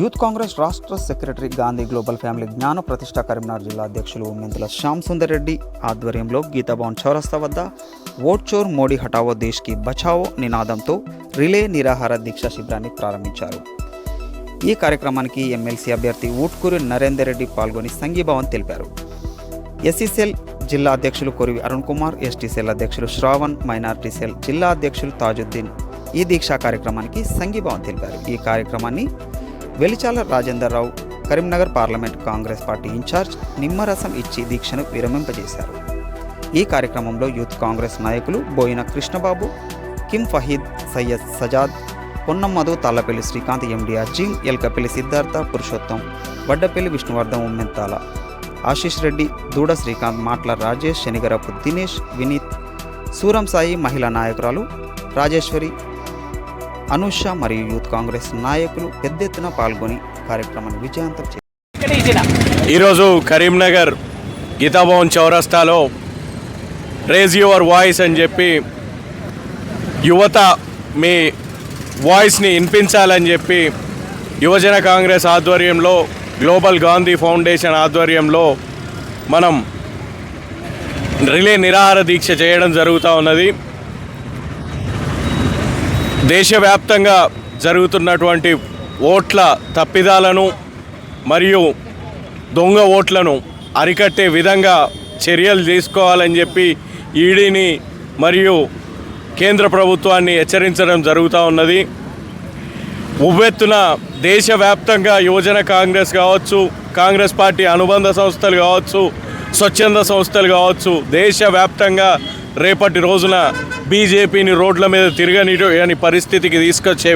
Youth Congress రాష్ట్ర secretary Gandhi global family జ్ఞాన ప్రతిష్ట కరీంనగర్ జిల్లా అధ్యక్షులు మెంతుల శ్యామ్ సుందర్ రెడ్డి ఆధ్వర్యంలో గీతాభవన్ చౌరస్తా వద్ద ఓట్ చోర్ మోడీ హటావో దేశ్కి బచావో నినాదంతో రిలే నిరాహార దీక్ష శిబిరాన్ని ప్రారంభించారు. ఈ కార్యక్రమానికి ఎమ్మెల్సీ అభ్యర్థి ఊట్కూరి నరేందర్ రెడ్డి పాల్గొని సంఘీభావం తెలిపారు. ఎస్సీసెల్ జిల్లా అధ్యక్షులు కొరివి అరుణ్ కుమార్ ఎస్టీ సెల్ అధ్యక్షులు శ్రావణ్ మైనార్టీ సెల్ జిల్లా అధ్యక్షులు తాజుద్దీన్ ఈ దీక్షా కార్యక్రమానికి సంఘీభావం తెలిపారు. ఈ కార్యక్రమాన్ని Velichala Rajender Rao Karimnagar parliament Congress party incharge నిమ్మరసం ఇచ్చి దీక్షను విరమింపజేశారు. ఈ కార్యక్రమంలో యూత్ కాంగ్రెస్ నాయకులు బోయిన కృష్ణబాబు కిమ్ ఫహీద్ సయ్యద్ సజాద్ పొన్నమ్మధు తాళ్ళపల్లి శ్రీకాంత్ ఎండిఆర్ జిమ్ ఎల్కపల్లి సిద్ధార్థ పురుషోత్తం వడ్డపల్లి విష్ణువర్ధన్ ఉమ్మెంతాల ఆశీష్ రెడ్డి దూడ శ్రీకాంత్ మాట్ల రాజేష్ శనిగరపు దినేష్ వినీత్ సూరం సాయి మహిళా నాయకురాలు రాజేశ్వరి అనూష మరియు యూత్ కాంగ్రెస్ నాయకులు పెద్ద ఎత్తున పాల్గొని కార్యక్రమాన్ని విజయవంతం చేశారు ఈరోజు కరీంనగర్ గీతాభవన్ చౌరస్తాలో రేజ్ యువర్ వాయిస్ అని చెప్పి యువత మీ వాయిస్ని వినిపించాలని చెప్పి యువజన కాంగ్రెస్ ఆధ్వర్యంలో గ్లోబల్ గాంధీ ఫౌండేషన్ ఆధ్వర్యంలో మనం రిలే నిరాహార దీక్ష చేయడం జరుగుతూ ఉన్నది. దేశవ్యాప్తంగా జరుగుతున్నటువంటి ఓట్ల తప్పిదాలను మరియు దొంగ ఓట్లను అరికట్టే విధంగా చర్యలు తీసుకోవాలని చెప్పి ఈడీని మరియు కేంద్ర ప్రభుత్వాన్ని హెచ్చరించడం జరుగుతూ ఉన్నది. ఉవ్వెత్తున దేశవ్యాప్తంగా యువజన కాంగ్రెస్ కావచ్చు కాంగ్రెస్ పార్టీ అనుబంధ సంస్థలు కావచ్చు స్వచ్ఛంద సంస్థలు కావచ్చు దేశవ్యాప్తంగా రేపటి రోజున బీజేపీని రోడ్ల మీద తిరగని పరిస్థితికి తీసుకొచ్చే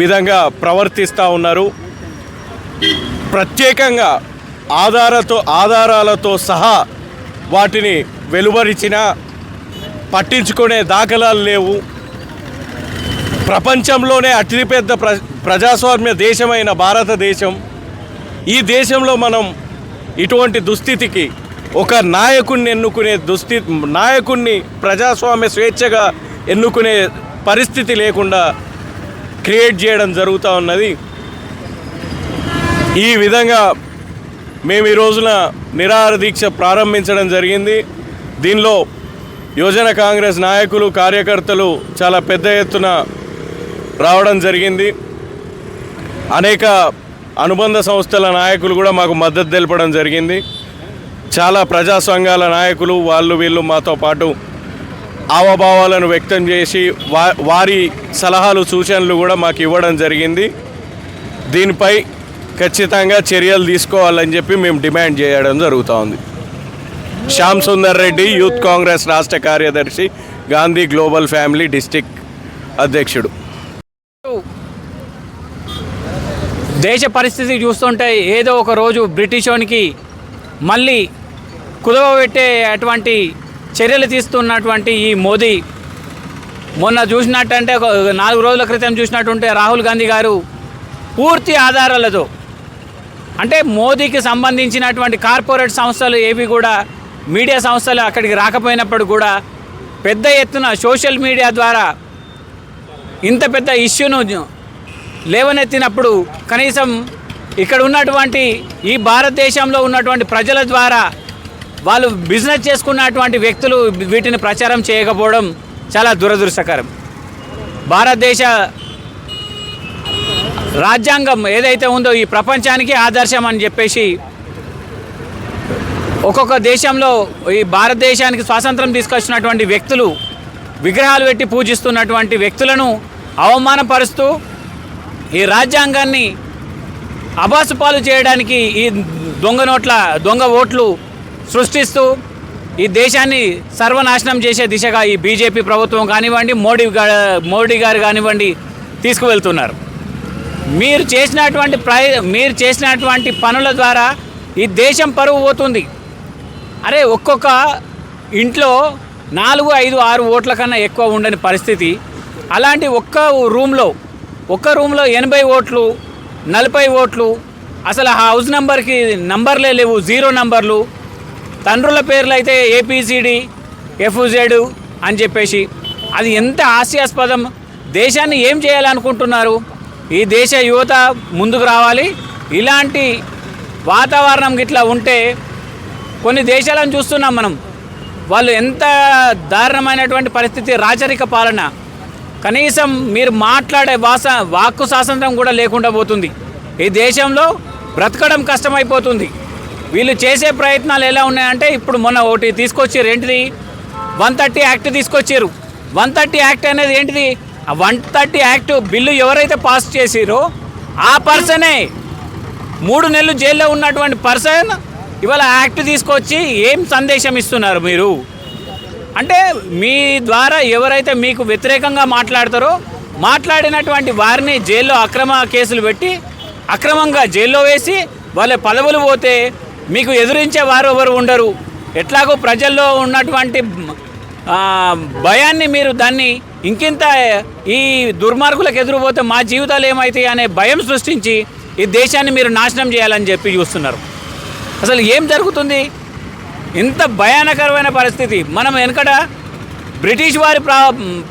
విధంగా ప్రవర్తిస్తూ ఉన్నారు. ప్రత్యేకంగా ఆధారతో ఆధారాలతో సహా వాటిని వెలువరిచిన పట్టించుకునే దాఖలాలు లేవు. ప్రపంచంలోనే అతిపెద్ద ప్ర ప్రజాస్వామ్య దేశమైన భారతదేశం. ఈ దేశంలో మనం ఇటువంటి దుస్థితికి ఒక నాయకుడిని ఎన్నుకునే దుస్థితి నాయకుడిని ప్రజాస్వామ్య స్వేచ్ఛగా ఎన్నుకునే పరిస్థితి లేకుండా క్రియేట్ చేయడం జరుగుతూ ఉన్నది. ఈ విధంగా మేము ఈ రోజున నిరాహార దీక్ష ప్రారంభించడం జరిగింది. దీనిలో యువజన కాంగ్రెస్ నాయకులు కార్యకర్తలు చాలా పెద్ద ఎత్తున రావడం జరిగింది. అనేక అనుబంధ సంస్థల నాయకులు కూడా మాకు మద్దతు తెలపడం జరిగింది. చాలా ప్రజా సంఘాల నాయకులు వాళ్ళు వీళ్ళు మాతో పాటు ఆవభావాలను వ్యక్తం చేసి వా వారి సలహాలు సూచనలు కూడా మాకు ఇవ్వడం జరిగింది. దీనిపై ఖచ్చితంగా చర్యలు తీసుకోవాలని చెప్పి మేము డిమాండ్ చేయడం జరుగుతూ ఉంది. శ్యామ్ సుందర్ రెడ్డి యూత్ కాంగ్రెస్ రాష్ట్ర కార్యదర్శి గాంధీ గ్లోబల్ ఫ్యామిలీ డిస్టిక్ అధ్యక్షుడు. దేశ పరిస్థితి చూస్తుంటే ఏదో ఒక రోజు బ్రిటిషోనికి మళ్ళీ కుదవబెట్టే అటువంటి చర్యలు తీస్తున్నటువంటి ఈ మోదీ మొన్న చూసినట్టంటే ఒక నాలుగు రోజుల క్రితం చూసినట్టుంటే రాహుల్ గాంధీ గారు పూర్తి ఆధారాలతో అంటే మోదీకి సంబంధించినటువంటి కార్పొరేట్ సంస్థలు ఏవి కూడా మీడియా సంస్థలు అక్కడికి రాకపోయినప్పుడు కూడా పెద్ద ఎత్తున సోషల్ మీడియా ద్వారా ఇంత పెద్ద ఇష్యూను లేవనెత్తినప్పుడు కనీసం ఇక్కడ ఉన్నటువంటి ఈ భారతదేశంలో ఉన్నటువంటి ప్రజల ద్వారా వాళ్ళు బిజినెస్ చేసుకున్నటువంటి వ్యక్తులు వీటిని ప్రచారం చేయకపోవడం చాలా దురదృష్టకరం. భారతదేశ రాజ్యాంగం ఏదైతే ఉందో ఈ ప్రపంచానికి ఆదర్శం అని చెప్పేసి ఒక్కొక్క దేశంలో ఈ భారతదేశానికి స్వాతంత్రం తీసుకొచ్చినటువంటి వ్యక్తులు విగ్రహాలు పెట్టి పూజిస్తున్నటువంటి వ్యక్తులను అవమానపరుస్తూ ఈ రాజ్యాంగాన్ని అబాసుపాలు చేయడానికి ఈ దొంగ నోట్ల దొంగ ఓట్లు సృష్టిస్తూ ఈ దేశాన్ని సర్వనాశనం చేసే దిశగా ఈ బీజేపీ ప్రభుత్వం కానివ్వండి మోడీ మోడీ గారు కానివ్వండి తీసుకువెళ్తున్నారు. మీరు చేసినటువంటి ప్రయ మీరు చేసినటువంటి పనుల ద్వారా ఈ దేశం పరువు పోతుంది. అరే ఒక్కొక్క ఇంట్లో నాలుగు ఐదు ఆరు ఓట్ల కన్నా ఎక్కువ ఉండని పరిస్థితి. అలాంటి ఒక్క రూమ్లో ఒక్క రూమ్లో ఎనభై ఓట్లు నలభై ఓట్లు. అసలు ఆ హౌస్ నెంబర్కి నంబర్లే లేవు జీరో నంబర్లు. తండ్రుల పేర్లు అయితే ఏపీసీడీ ఎఫ్జెడ్ అని చెప్పేసి. అది ఎంత హాస్యాస్పదం. దేశాన్ని ఏం చేయాలనుకుంటున్నారు? ఈ దేశ యువత ముందుకు రావాలి. ఇలాంటి వాతావరణం ఇట్లా ఉంటే కొన్ని దేశాలను చూస్తున్నాం మనం. వాళ్ళు ఎంత దారుణమైనటువంటి పరిస్థితి రాచరిక పాలన. కనీసం మీరు మాట్లాడే భాష వాక్కు స్వాతంత్రం కూడా లేకుండా పోతుంది. ఈ దేశంలో బ్రతకడం కష్టమైపోతుంది. వీళ్ళు చేసే ప్రయత్నాలు ఎలా ఉన్నాయంటే ఇప్పుడు మొన్న ఒకటి తీసుకొచ్చారు ఏంటిది? వన్ థర్టీ యాక్ట్ తీసుకొచ్చారు. వన్ థర్టీ యాక్ట్ అనేది ఏంటిది? ఆ వన్ థర్టీ యాక్ట్ బిల్లు ఎవరైతే పాస్ చేసిరో ఆ పర్సనే మూడు నెలలు జైల్లో ఉన్నటువంటి పర్సన్ ఇవాళ యాక్ట్ తీసుకొచ్చి ఏం సందేశం ఇస్తున్నారు మీరు? అంటే మీ ద్వారా ఎవరైతే మీకు వ్యతిరేకంగా మాట్లాడతారో మాట్లాడినటువంటి వారిని జైల్లో అక్రమ కేసులు పెట్టి అక్రమంగా జైల్లో వేసి వాళ్ళ పదవులు పోతే మీకు ఎదురించే వారు ఎవరు ఉండరు. ఎట్లాగో ప్రజల్లో ఉన్నటువంటి భయాన్ని మీరు దాన్ని ఇంకింత ఈ దుర్మార్గులకు ఎదురుపోతే మా జీవితాలు ఏమవుతాయి అనే భయం సృష్టించి ఈ దేశాన్ని మీరు నాశనం చేయాలని చెప్పి చూస్తున్నారు. అసలు ఏం జరుగుతుంది? ఇంత భయానకరమైన పరిస్థితి. మనం వెనకట బ్రిటిష్ వారి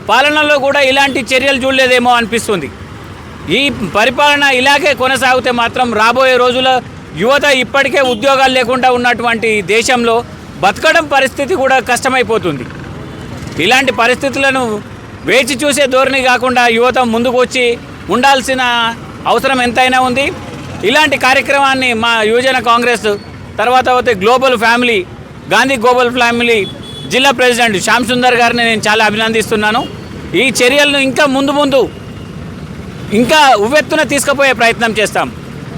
పాలనలో కూడా ఇలాంటి చర్యలు చూడలేదేమో అనిపిస్తుంది. ఈ పరిపాలన ఇలాగే కొనసాగితే మాత్రం రాబోయే రోజుల్లో యువత ఇప్పటికే ఉద్యోగాలు లేకుండా ఉన్నటువంటి దేశంలో బతకడం పరిస్థితి కూడా కష్టమైపోతుంది. ఇలాంటి పరిస్థితులను వేచి చూసే ధోరణి కాకుండా యువత ముందుకు వచ్చి ఉండాల్సిన అవసరం ఎంతైనా ఉంది. ఇలాంటి కార్యక్రమాన్ని మా యువజన కాంగ్రెస్ తర్వాత అయితే global family Gandhi global family జిల్లా ప్రెసిడెంట్ శ్యామ్ సుందర్ గారిని నేను చాలా అభినందిస్తున్నాను. ఈ చర్యలను ఇంకా ముందు ముందు ఇంకా ఉవ్వెత్తున తీసుకుపోయే ప్రయత్నం చేస్తాం.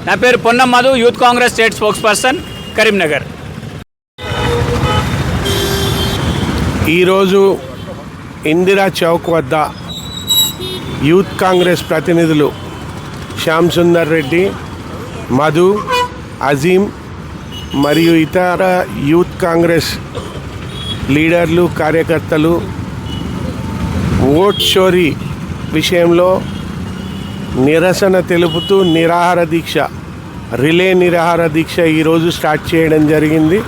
నా పేరు Ponnam Madhu youth Congress state spokesperson Karimnagar. ఈరోజు ఇందిరా చౌక్ వద్ద యూత్ కాంగ్రెస్ ప్రతినిధులు శ్యామ్ సుందర్ రెడ్డి మధు అజీం మరియు ఇతర యూత్ కాంగ్రెస్ లీడర్లు కార్యకర్తలు ఓట్ చోరీ విషయంలో నిరసన తెలుపుతూ నిరాహార దీక్ష రిలే నిరాహార దీక్ష ఈరోజు స్టార్ట్ చేయడం జరిగింది.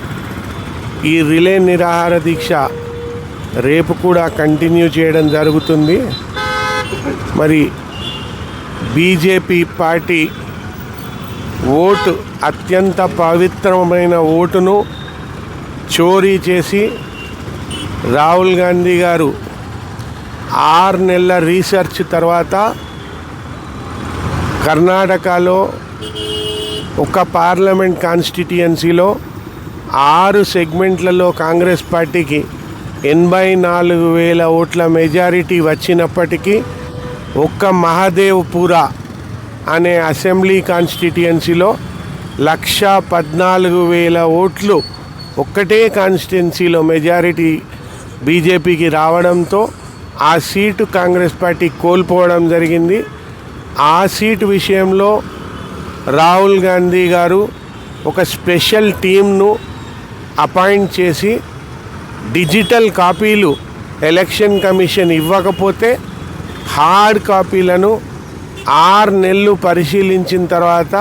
ఈ రిలే నిరాహార దీక్ష రేపు కూడా కంటిన్యూ చేయడం జరుగుతుంది. మరి బీజేపీ పార్టీ ఓటు అత్యంత పవిత్రమైన ఓటును చోరీ చేసి రాహుల్ గాంధీ గారు ఆరు నెలల రీసెర్చ్ తర్వాత కర్ణాటకలో ఒక పార్లమెంట్ కాన్స్టిట్యుయెన్సీలో ఆరు సెగ్మెంట్లలో కాంగ్రెస్ పార్టీకి ఎనభై నాలుగు వేల ఓట్ల మెజారిటీ వచ్చినప్పటికీ ఒక్క మహాదేవ్పురా అనే అసెంబ్లీ కాన్స్టిట్యుయెన్సీలో లక్ష పద్నాలుగు వేల ఓట్లు ఒక్కటే కాన్స్టిట్యున్సీలో మెజారిటీ బీజేపీకి రావడంతో ఆ సీటు కాంగ్రెస్ పార్టీ కోల్పోవడం జరిగింది. ఆ సీటు విషయంలో రాహుల్ గాంధీ గారు ఒక స్పెషల్ టీంను అపాయింట్ చేసి డిజిటల్ కాపీలు ఎలక్షన్ కమిషన్ ఇవ్వకపోతే హార్డ్ కాపీలను ఆరు నెలలు పరిశీలించిన తర్వాత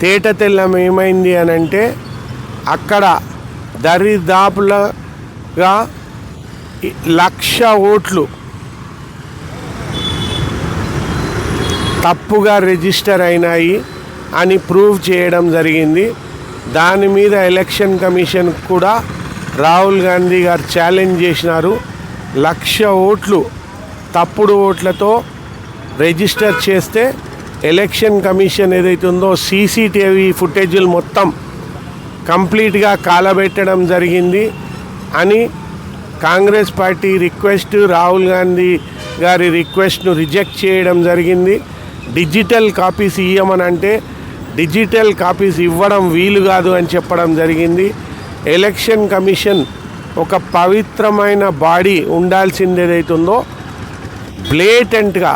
తేట తెల్లం ఏమైంది అని అంటే అక్కడ దరిదాపులుగా లక్ష ఓట్లు తప్పుగా రిజిస్టర్ అయినాయి అని ప్రూవ్ చేయడం జరిగింది. దాని మీద ఎలక్షన్ కమిషన్ కూడా రాహుల్ గాంధీ గారు ఛాలెంజ్ చేసినారు. లక్ష ఓట్లు తప్పుడు ఓట్లతో రిజిస్టర్ చేస్తే ఎలక్షన్ కమిషన్ ఏదైతే ఉందో సీసీటీవీ ఫుటేజీలు మొత్తం కంప్లీట్గా కాలబెట్టడం జరిగింది అని కాంగ్రెస్ పార్టీ రిక్వెస్ట్ రాహుల్ గాంధీ గారి రిక్వెస్ట్ను రిజెక్ట్ చేయడం జరిగింది. డిజిటల్ కాపీస్ ఇవ్వమని అంటే డిజిటల్ కాపీస్ ఇవ్వడం వీలు కాదు అని చెప్పడం జరిగింది. ఎలక్షన్ కమిషన్ ఒక పవిత్రమైన బాడీ ఉండాల్సింది ఏదైతుందో బ్లేటెంట్గా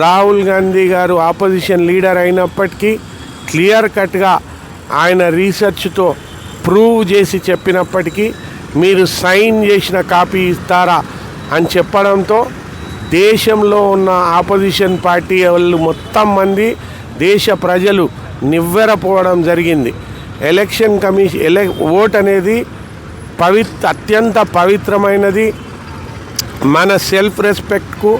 రాహుల్ గాంధీ గారు ఆపోజిషన్ లీడర్ అయినప్పటికీ క్లియర్ కట్గా ఆయన రీసెర్చ్తో ప్రూవ్ చేసి చెప్పినప్పటికీ మీరు సైన్ చేసిన కాపీ ఇస్తారా అని చెప్పడంతో దేశంలో ఉన్న ఆపోజిషన్ పార్టీ వాళ్ళు మొత్తం మంది దేశ ప్రజలు నివ్వెరపోవడం జరిగింది. ఎలక్షన్ కమిషన్ ఎలె ఓట్ అనేది పవిత్ర అత్యంత పవిత్రమైనది. మన సెల్ఫ్ రెస్పెక్ట్కు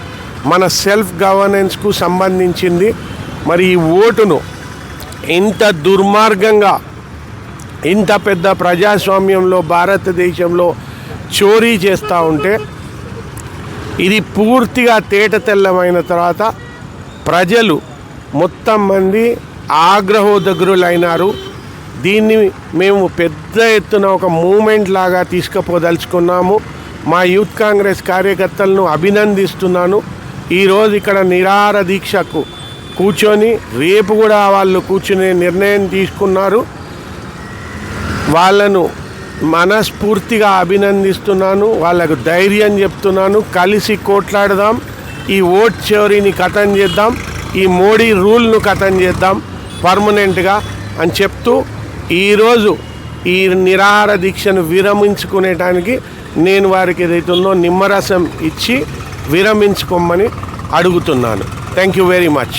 మన సెల్ఫ్ గవర్నెన్స్కు సంబంధించింది. మరి ఈ ఓటును ఇంత దుర్మార్గంగా ఇంత పెద్ద ప్రజాస్వామ్యంలో భారతదేశంలో చోరీ చేస్తూ ఉంటే ఇది పూర్తిగా తేట తెల్లమైన తర్వాత ప్రజలు మొత్తం మంది ఆగ్రహోదగ్రులైనారు. దీన్ని మేము పెద్ద ఎత్తున ఒక మూమెంట్ లాగా తీసుకుపోదలుచుకున్నాము. మా యూత్ కాంగ్రెస్ కార్యకర్తలను అభినందిస్తున్నాను. ఈరోజు ఇక్కడ నిరార దీక్షకు కూర్చొని రేపు కూడా వాళ్ళు కూర్చునే నిర్ణయం తీసుకున్నారు. వాళ్ళను మనస్ఫూర్తిగా అభినందిస్తున్నాను వాళ్ళకు ధైర్యం చెప్తున్నాను. కలిసి కోట్లాడదాం ఈ ఓట్ చోరీని కథం చేద్దాం ఈ మోడీ రూల్ను కథం చేద్దాం పర్మనెంట్గా అని చెప్తూ ఈరోజు ఈ నిరాహార దీక్షను విరమించుకునేటానికి నేను వారికి ఏదైతుందో నిమ్మరసం ఇచ్చి విరమించుకోమని అడుగుతున్నాను. Thank you very much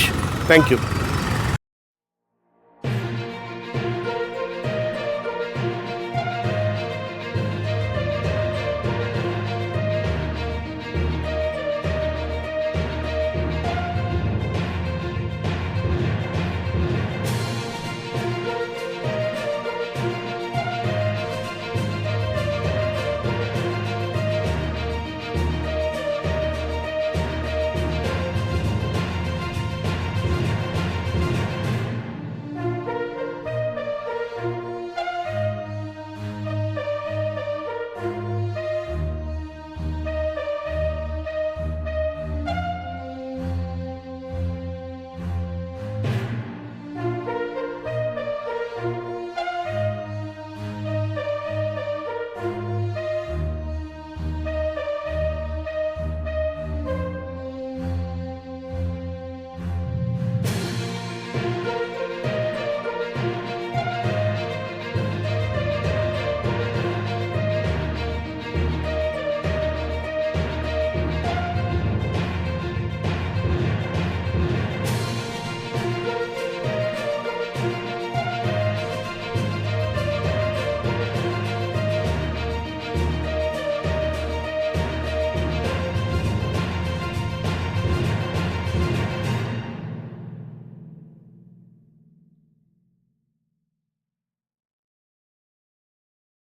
thank you